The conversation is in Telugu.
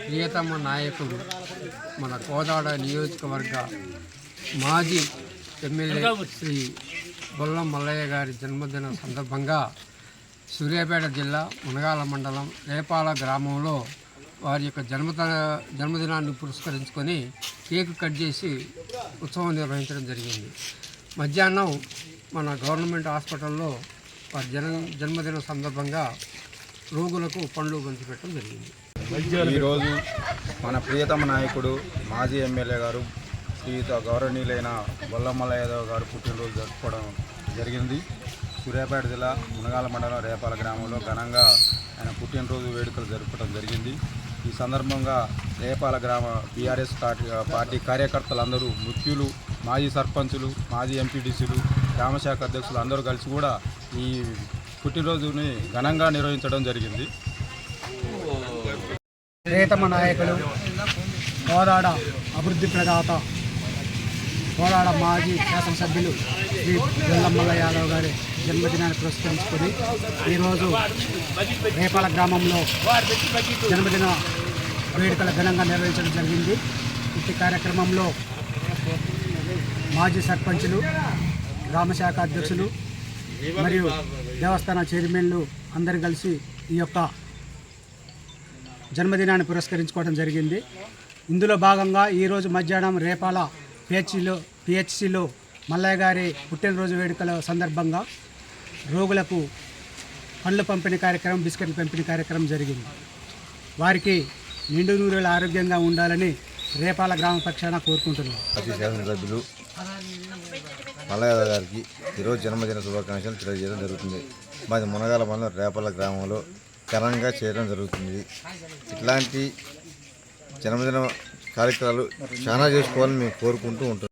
ప్రియతమ నాయకుడు మన కోదాడ నియోజకవర్గ మాజీ ఎమ్మెల్యే శ్రీ బొల్ల మల్లయ్య గారి జన్మదిన సందర్భంగా సూర్యాపేట జిల్లా మునగాల మండలం రేపాల గ్రామంలో వారి యొక్క జన్మదిన జన్మదినాన్ని పురస్కరించుకొని కేక్ కట్ చేసి ఉత్సవం నిర్వహించడం జరిగింది. మధ్యాహ్నం మన గవర్నమెంట్ హాస్పిటల్లో వారి జన జన్మదిన సందర్భంగా రోగులకు పండ్లు పంచిపెట్టడం జరిగింది. ఈరోజు మన ప్రియతమ నాయకుడు మాజీ ఎమ్మెల్యే గారు శ్రీయుత గౌరవనీయులైన బొల్లమల్ల యాదవ్ గారు పుట్టినరోజు జరుపుకోవడం జరిగింది. సూర్యాపేట జిల్లా మునగాల మండలం రేపాల గ్రామంలో ఘనంగా ఆయన పుట్టినరోజు వేడుకలు జరుపుకోవడం జరిగింది. ఈ సందర్భంగా రేపాల గ్రామ బీఆర్ఎస్ పార్టీ పార్టీ కార్యకర్తలందరూ ముఖ్యులు మాజీ సర్పంచులు మాజీ ఎంపీటీసీలు గ్రామశాఖ అధ్యక్షులు అందరూ కలిసి కూడా ఈ పుట్టినరోజుని ఘనంగా నిర్వహించడం జరిగింది. ప్రియతమ నాయకులు కోదాడ అభివృద్ధి ప్రదాత కోదాడ మాజీ శాసనసభ్యులు శ్రీ వెల్లమ్మల యాదవ్ గారి జన్మదినాన్ని పురస్కరించుకొని ఈరోజు రేపాల గ్రామంలో జన్మదిన వేడుకలు ఘనంగా నిర్వహించడం జరిగింది. ఇట్టి కార్యక్రమంలో మాజీ సర్పంచులు గ్రామశాఖ అధ్యక్షులు మరియు దేవస్థాన చైర్మన్లు అందరు కలిసి ఈ యొక్క జన్మదినాన్ని పురస్కరించుకోవడం జరిగింది. ఇందులో భాగంగా ఈరోజు మధ్యాహ్నం రేపాల పిహెచ్సిలో పిహెచ్సిలో మల్లయ్య గారి పుట్టినరోజు వేడుకల సందర్భంగా రోగులకు పండ్లు పంపిణీ కార్యక్రమం బిస్కెట్లు పంపిణీ కార్యక్రమం జరిగింది. వారికి నిండు నూరేళ్ళు ఆరోగ్యంగా ఉండాలని రేపాల గ్రామ పక్షాన కోరుకుంటున్నాను మాజీ గారికి ఈరోజు జన్మదిన శుభాకాంక్షలు తెలియజేయడం జరుగుతుంది. మాది మునగాల మండలం రేపల్ల గ్రామంలో ఘనంగా చేయడం జరుగుతుంది. ఇట్లాంటి జన్మదిన కార్యక్రమాలు చాలా చేసుకోవాలని మేము కోరుకుంటూ ఉంటాం.